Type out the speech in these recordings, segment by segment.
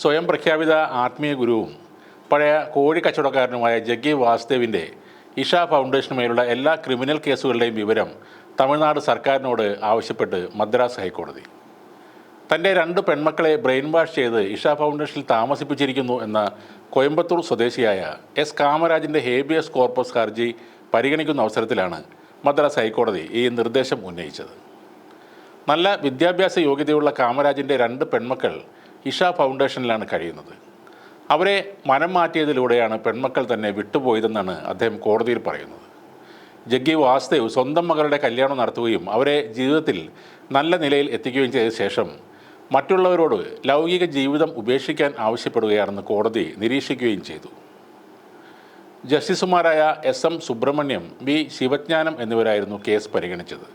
സ്വയം പ്രഖ്യാപിത ആത്മീയ ഗുരുവും പഴയ കോഴി കച്ചവടക്കാരനുമായ ജഗ്ഗി വാസുദേവിന്റെ ഇഷ ഫൗണ്ടേഷനുമേലുള്ള എല്ലാ ക്രിമിനൽ കേസുകളുടെയും വിവരം തമിഴ്നാട് സർക്കാരിനോട് ആവശ്യപ്പെട്ട് മദ്രാസ് ഹൈക്കോടതി. തന്റെ രണ്ട് പെൺമക്കളെ ബ്രെയിൻ വാഷ് ചെയ്ത് ഇഷ ഫൗണ്ടേഷനിൽ താമസിപ്പിച്ചിരിക്കുന്നു എന്ന കോയമ്പത്തൂർ സ്വദേശിയായ എസ് കാമരാജിന്റെ ഹേബിയസ് കോർപ്പസ് ഹർജി പരിഗണിക്കുന്ന അവസരത്തിലാണ് മദ്രാസ് ഹൈക്കോടതി ഈ നിർദ്ദേശം ഉന്നയിച്ചത്. നല്ല വിദ്യാഭ്യാസ യോഗ്യതയുള്ള കാമരാജിന്റെ രണ്ട് പെൺമക്കൾ ഇഷ ഫൗണ്ടേഷനിലാണ് കഴിയുന്നത്. അവരെ മനം മാറ്റിയതിലൂടെയാണ് പെൺമക്കൾ തന്നെ വിട്ടുപോയതെന്നാണ് അദ്ദേഹം കോടതിയിൽ പറയുന്നത്. ജഗ്ഗി വാസുദേവ് സ്വന്തം മകളുടെ കല്യാണം നടത്തുകയും അവരെ ജീവിതത്തിൽ നല്ല നിലയിൽ എത്തിക്കുകയും ചെയ്ത ശേഷം മറ്റുള്ളവരോട് ലൗകിക ജീവിതം ഉപേക്ഷിക്കാൻ ആവശ്യപ്പെടുകയാണെന്ന് കോടതി നിരീക്ഷിക്കുകയും ചെയ്തു. ജസ്റ്റിസുമാരായ S M Subramaniam V Sivagnanam എന്നിവരായിരുന്നു കേസ് പരിഗണിച്ചത്.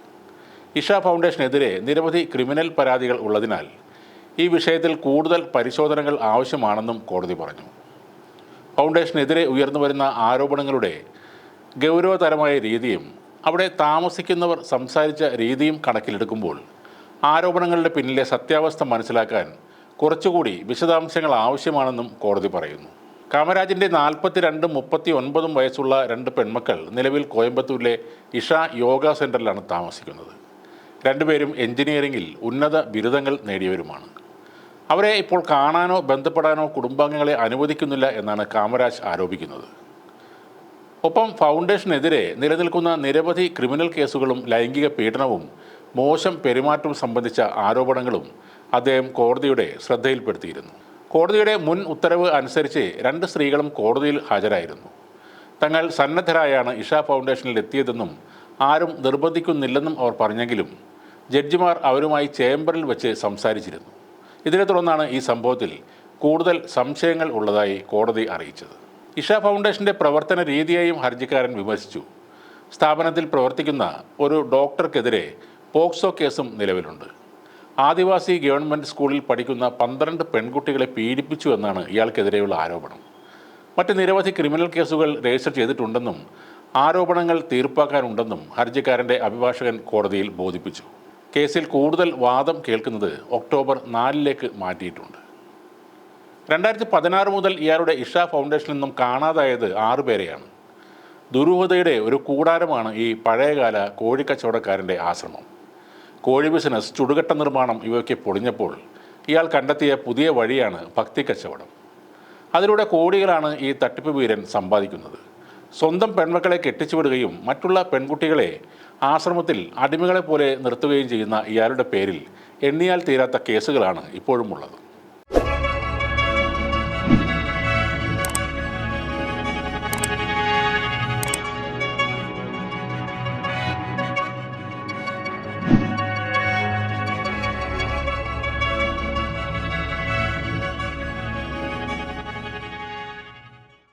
ഇഷ ഫൗണ്ടേഷനെതിരെ നിരവധി ക്രിമിനൽ പരാതികൾ ഉള്ളതിനാൽ ഈ വിഷയത്തിൽ കൂടുതൽ പരിശോധനകൾ ആവശ്യമാണെന്നും കോടതി പറഞ്ഞു. ഫൗണ്ടേഷനെതിരെ ഉയർന്നു വരുന്ന ആരോപണങ്ങളുടെ ഗൗരവതരമായ രീതിയും അവിടെ താമസിക്കുന്നവർ സംസാരിച്ച രീതിയും കണക്കിലെടുക്കുമ്പോൾ ആരോപണങ്ങളുടെ പിന്നിലെ സത്യാവസ്ഥ മനസ്സിലാക്കാൻ കുറച്ചുകൂടി വിശദാംശങ്ങൾ ആവശ്യമാണെന്നും കോടതി പറയുന്നു. കാമരാജിന്റെ നാൽപ്പത്തിരണ്ടും മുപ്പത്തി ഒൻപതും വയസ്സുള്ള രണ്ട് പെൺമക്കൾ നിലവിൽ കോയമ്പത്തൂരിലെ ഇഷ യോഗ സെന്ററിലാണ് താമസിക്കുന്നത്. രണ്ടുപേരും എഞ്ചിനീയറിംഗിൽ ഉന്നത ബിരുദങ്ങൾ നേടിയവരുമാണ്. അവരെ ഇപ്പോൾ കാണാനോ ബന്ധപ്പെടാനോ കുടുംബാംഗങ്ങളെ അനുവദിക്കുന്നില്ല എന്നാണ് കാമരാജ് ആരോപിക്കുന്നത്. ഒപ്പം ഫൗണ്ടേഷനെതിരെ നിലനിൽക്കുന്ന നിരവധി ക്രിമിനൽ കേസുകളും ലൈംഗിക പീഡനവും മോശം പെരുമാറ്റവും സംബന്ധിച്ച ആരോപണങ്ങളും അദ്ദേഹം കോടതിയുടെ ശ്രദ്ധയിൽപ്പെടുത്തിയിരുന്നു. കോടതിയുടെ മുൻ ഉത്തരവ് അനുസരിച്ച് രണ്ട് സ്ത്രീകളും കോടതിയിൽ ഹാജരായിരുന്നു. തങ്ങൾ സന്നദ്ധരായാണ് ഇഷ ഫൗണ്ടേഷനിൽ എത്തിയതെന്നും ആരും നിർബന്ധിക്കുന്നില്ലെന്നും അവർ പറഞ്ഞെങ്കിലും ജഡ്ജിമാർ അവരുമായി ചേംബറിൽ വെച്ച് സംസാരിച്ചിരുന്നു. ഇതിനെ തുടർന്നാണ് ഈ സംഭവത്തിൽ കൂടുതൽ സംശയങ്ങൾ ഉള്ളതായി കോടതി അറിയിച്ചത്. ഇഷ ഫൗണ്ടേഷന്റെ പ്രവർത്തന രീതിയെയും ഹർജിക്കാരൻ വിമർശിച്ചു. സ്ഥാപനത്തിൽ പ്രവർത്തിക്കുന്ന ഒരു ഡോക്ടർക്കെതിരെ പോക്സോ കേസും നിലവിലുണ്ട്. ആദിവാസി ഗവൺമെന്റ് സ്കൂളിൽ പഠിക്കുന്ന പന്ത്രണ്ട് പെൺകുട്ടികളെ പീഡിപ്പിച്ചു എന്നാണ് ഇയാൾക്കെതിരെയുള്ള ആരോപണം. മറ്റ് നിരവധി ക്രിമിനൽ കേസുകൾ രജിസ്റ്റർ ചെയ്തിട്ടുണ്ടെന്നും ആരോപണങ്ങൾ തീർപ്പാക്കാനുണ്ടെന്നും ഹർജിക്കാരന്റെ അഭിഭാഷകൻ കോടതിയിൽ ബോധിപ്പിച്ചു. കേസിൽ കൂടുതൽ വാദം കേൾക്കുന്നത് ഒക്ടോബർ നാലിലേക്ക് മാറ്റിയിട്ടുണ്ട്. രണ്ടായിരത്തി പതിനാറ് മുതൽ ഇയാളുടെ ഇഷ ഫൗണ്ടേഷനിൽ നിന്നും കാണാതായത് ആറുപേരെയാണ് ദുരൂഹതയുടെ ഒരു കൂടാരമാണ് ഈ പഴയകാല കോഴിക്കച്ചവടക്കാരന്റെ ആശ്രമം. കോഴി ബിസിനസ് ചുടുകട്ട നിർമ്മാണം ഇവയൊക്കെ പൊളിഞ്ഞപ്പോൾ ഇയാൾ കണ്ടെത്തിയ പുതിയ വഴിയാണ് ഭക്തി കച്ചവടം അതിലൂടെ കോടികളാണ് ഈ തട്ടിപ്പ് വീരൻ സമ്പാദിക്കുന്നത്. സ്വന്തം പെൺമക്കളെ കെട്ടിച്ചുവിടുകയും മറ്റുള്ള പെൺകുട്ടികളെ ആശ്രമത്തിൽ അടിമകളെ പോലെ നിർത്തുകയും ചെയ്യുന്ന ഇയാളുടെ പേരിൽ എണ്ണിയാൽ തീരാത്ത കേസുകളാണ് ഇപ്പോഴും ഉള്ളത്